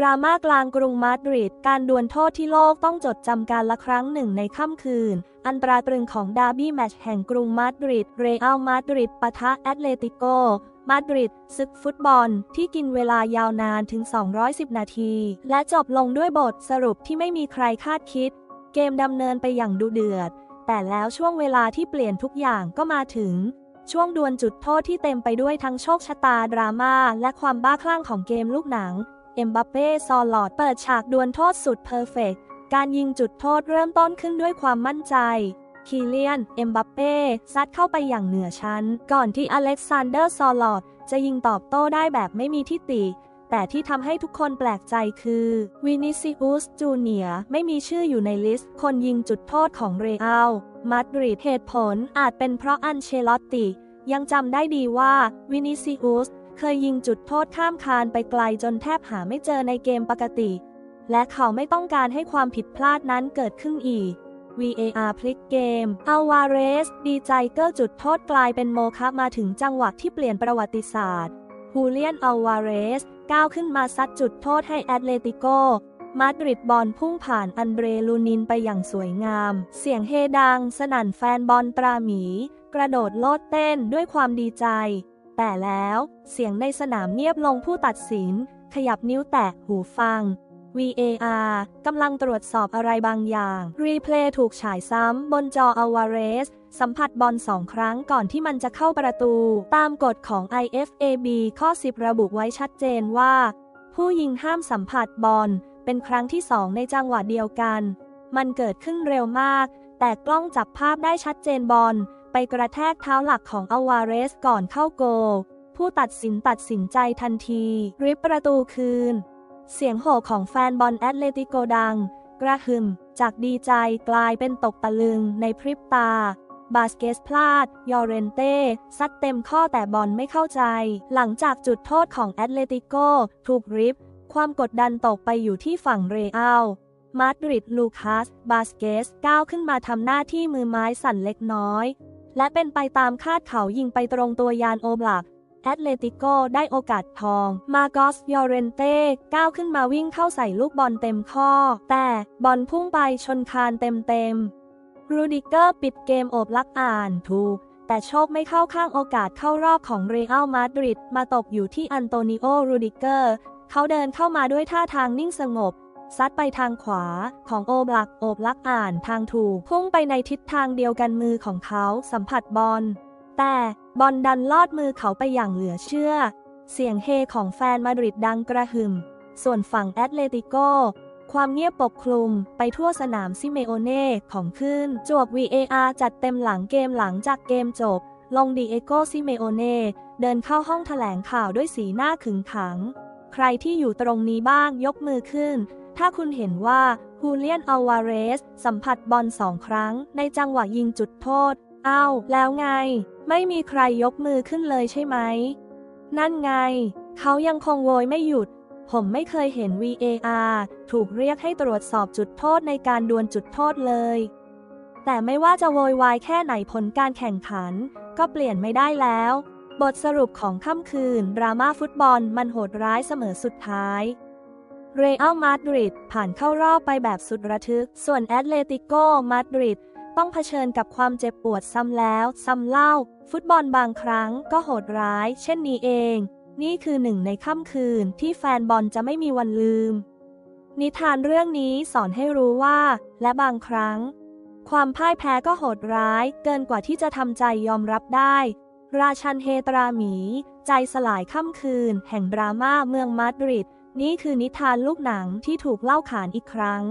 ดราม่ากลางกรุงมาดริด การดวลโทษที่โลกต้องจดจำการละครั้งหนึ่งในค่ำคืน อันตราตรึงของดาร์บี้แมตช์แห่งกรุงมาดริด เรอัลมาดริดปะทะแอตเลติโก มาดริดศึกฟุตบอลที่กินเวลายาวนานถึง 210 นาที และจบลงด้วยบทสรุปที่ไม่มีใครคาดคิด เกมดำเนินไปอย่างดุเดือด แต่แล้วช่วงเวลาที่เปลี่ยนทุกอย่างก็มาถึงช่วงดวลจุดโทษที่เต็มไปด้วยทั้งโชคชะตาดราม่าและความบ้าคลั่งของเกมลูกหนัง เอ็มบัปเป้ซอลอดเปิดฉากดวลโทษสุดเพอร์เฟกต์การยิงจุดโทษเริ่มต้นขึ้นด้วยความมั่นใจ คีเลียน เอ็มบัปเป้ซัดเข้าไปอย่างเหนือชั้น ก่อนที่อเล็กซานเดอร์ซอลอดจะยิงตอบโต้ได้แบบไม่มีทิฏฐิแต่ที่ทำให้ทุกคนแปลกใจคือวินิซิอุสจูเนียร์ไม่มีชื่ออยู่ในลิสต์คนยิงจุดโทษของเรอัลมาดริดเหตุผลอาจเป็นเพราะอันเชลอตติ ยังจำได้ดีว่าวินิซิอุส เคยยิงจุดโทษข้ามคานไปไกลจนแทบหาไม่เจอในเกมปกติ และเขาไม่ต้องการให้ความผิดพลาดนั้นเกิดขึ้นอีก VAR พลิกเกม อัลวาเรส ดีใจเกอร์จุดโทษกลายเป็นโมฆะมาถึงจังหวะที่เปลี่ยนประวัติศาสตร์ ฮูเลียน อัลวาเรส ก้าวขึ้นมาซัดจุดโทษให้แอตเลติโก มาดริดบอลพุ่งผ่านอันเดรลูนินไปอย่างสวยงาม เสียงเฮดัง สนั่นแฟนบอลตราหมี กระโดดโลดเต้นด้วยความดีใจ แต่แล้ว เสียงในสนามเงียบลงผู้ตัดสิน ขยับนิ้วแตะหูฟัง VAR กำลังตรวจสอบอะไรบางอย่าง รีเพลย์ถูกฉายซ้ำ บนจออัลวาเรส สัมผัสบอลสองครั้งก่อนที่มันจะเข้าประตู ตามกฎของ IFAB ข้อ 10 ระบุไว้ชัดเจนว่า ผู้ยิงห้ามสัมผัสบอล เป็นครั้งที่สองในจังหวะเดียวกัน มันเกิดขึ้นเร็วมาก แต่กล้องจับภาพได้ชัดเจนบอล กระแทกเท้าหลักของอัลวาเรสก่อนเข้าโกลผู้ตัดสินตัดสินใจทันที ริบประตูคืน เสียงโห่ของแฟนบอลแอตเลติโกดัง กระหึ่ม จากดีใจกลายเป็นตกตะลึงในพริบตา บาสเกสพลาด ยอเรนเต้ซัดเต็มข้อแต่บอลไม่เข้าใจ หลังจากจุดโทษของแอตเลติโกถูกริบ ความกดดันตกไปอยู่ที่ฝั่งเรอัลมาดริด ลูคัส บาสเกส ก้าวขึ้นมาทำหน้าที่มือไม้สั่นเล็กน้อย และเป็นไปตามคาดเขายิงไปตรงตัวยานโอบลักแอตเลติโกได้โอกาสทอง มาโกสยอเรนเต้ก้าวขึ้นมาวิ่งเข้าใส่ลูกบอลเต็มข้อ แต่บอลพุ่งไปชนคานเต็มๆรูดิเกอร์ปิดเกมโอบลักอ่านถูกแต่โชคไม่เข้าข้างโอกาสเข้ารอบของเรอัลมาดริดมาตกอยู่ที่อันโตนิโอ รูดิเกอร์ เขาเดินเข้ามาด้วยท่าทางนิ่งสงบ ซัดไปทางขวาของโอบลัก โอบลักอ่านทางถูก พุ่งไปในทิศทางเดียวกันมือของเขาสัมผัสบอล แต่บอลดันลอดมือเขาไปอย่างเหลือเชื่อ เสียงเฮของแฟนมาดริดดังกระหึ่ม ส่วนฝั่งแอตเลติโกความเงียบปกคลุมไปทั่วสนามซิเมโอเน่ของขึ้น จวบ VAR จัดเต็มหลังเกมหลังจากเกมจบ ลงดีเอโกซิเมโอเน่เดินเข้าห้องแถลงข่าวด้วยสีหน้าขึงขัง ใครที่อยู่ตรงนี้บ้างยกมือขึ้น ถ้าคุณเห็นว่าฮูเลียนอัลวาเรส สัมผัสบอลสองครั้ง ในจังหวะยิงจุดโทษเอ้าแล้วไง ไม่มีใครยกมือขึ้นเลยใช่ไหม นั่นไง เขายังคงโวยไม่หยุด ผมไม่เคยเห็น VAR ถูกเรียกให้ตรวจสอบจุดโทษในการดวลจุดโทษเลย แต่ไม่ว่าจะโวยวายแค่ไหนผลการแข่งขัน ก็เปลี่ยนไม่ได้แล้ว บทสรุปของค่ำคืนดราม่าฟุตบอลมันโหดร้ายเสมอสุดท้าย เรอัลมาดริดผ่านเข้ารอบไปแบบสุดระทึก ส่วนแอตเลติโกมาดริดต้องเผชิญกับความเจ็บปวดซ้ำแล้ว ซ้ำเล่า ฟุตบอลบางครั้งก็โหดร้าย เช่นนี้เอง นี่คือหนึ่งในค่ำคืนที่แฟนบอลจะไม่มีวันลืม นิทานเรื่องนี้สอนให้รู้ว่า และบางครั้ง ความพ่ายแพ้ก็โหดร้าย เกินกว่าที่จะทำใจยอมรับได้ ราชันเฮตราหมี ใจสลายค่ำคืน แห่งดราม่าเมืองมาดริด นี่คือนิทานลูกหนังที่ถูกเล่าขานอีกครั้ง